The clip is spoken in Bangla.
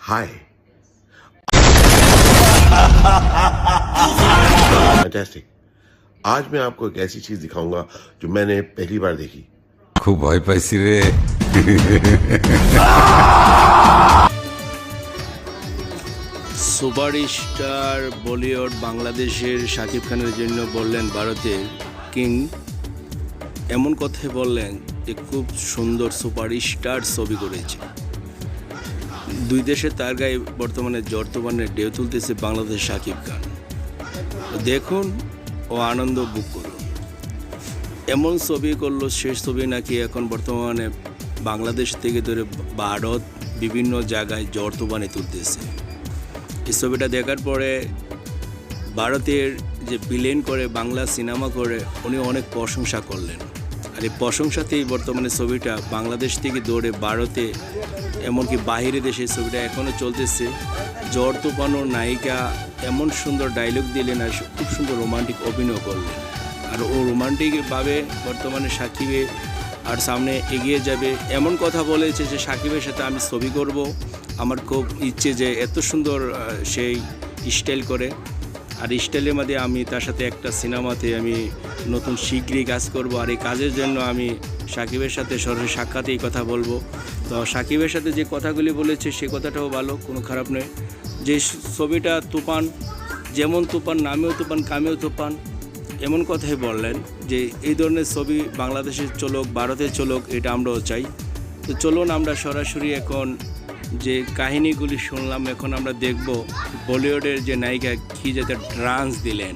हाय फैंटास्टिक आज मैं आपको एक ऐसी चीज दिखाऊंगा जो मैंने पहली बार देखी খুব ভয় পাইছি রে সুপারস্টার বলিউড বাংলাদেশের শাকিব খানের জন্য বললেন ভারতের কিং এমন কথাই বললেন যে খুব সুন্দর সুপারস্টার ছবি করেছে দুই দেশের তার গায়ে বর্তমানে বর্তমানে ঢেউ তুলতেছে বাংলাদেশ শাকিব খান। দেখুন ও আনন্দ বুক করুন। এমন ছবি করল শেষ ছবি নাকি এখন বর্তমানে বাংলাদেশ থেকে ধরে ভারত বিভিন্ন জায়গায় জর্তবানে তুলতেছে। এই ছবিটা দেখার পরে ভারতের যে বিলেন করে, বাংলা সিনেমা করে, উনি অনেক প্রশংসা করলেন। আর এই প্রশংসাতেই বর্তমানে ছবিটা বাংলাদেশ থেকে দৌড়ে ভারতে এমনকি বাইরে দেশে ছবিটা এখনও চলতেছে। জ্বর তুফানোর নায়িকা এমন সুন্দর ডায়লগ দিলেন আর খুব সুন্দর রোমান্টিক অভিনয় করলেন। আর ও রোমান্টিকভাবে বর্তমানে সাকিবে আর সামনে এগিয়ে যাবে। এমন কথা বলেছে যে সাকিবের সাথে আমি ছবি করব। আমার খুব ইচ্ছে যে এত সুন্দর সেই স্টাইল করে। আর স্টাইলের মধ্যে আমি তার সাথে একটা সিনেমাতে আমি নতুন শীঘ্রই কাজ করব। আর এই কাজের জন্য আমি সাকিবের সাথে সরাসরি সাক্ষাতে এই কথা বলব। তো সাকিবের সাথে যে কথাগুলি বলেছে, সে কথাটাও ভালো, কোনো খারাপ নয়। যে ছবিটা তুফান, যেমন তুফান, নামেও তুফান, কামেও তুফান, এমন কথাই বললেন যে এই ধরনের ছবি বাংলাদেশের চলক ভারতের চলক, এটা আমরাও চাই। তো চলুন, আমরা সরাসরি এখন যে কাহিনীগুলি শুনলাম এখন আমরা দেখব বলিউডের যে নায়িকা কী যাতে ট্রান্স দিলেন।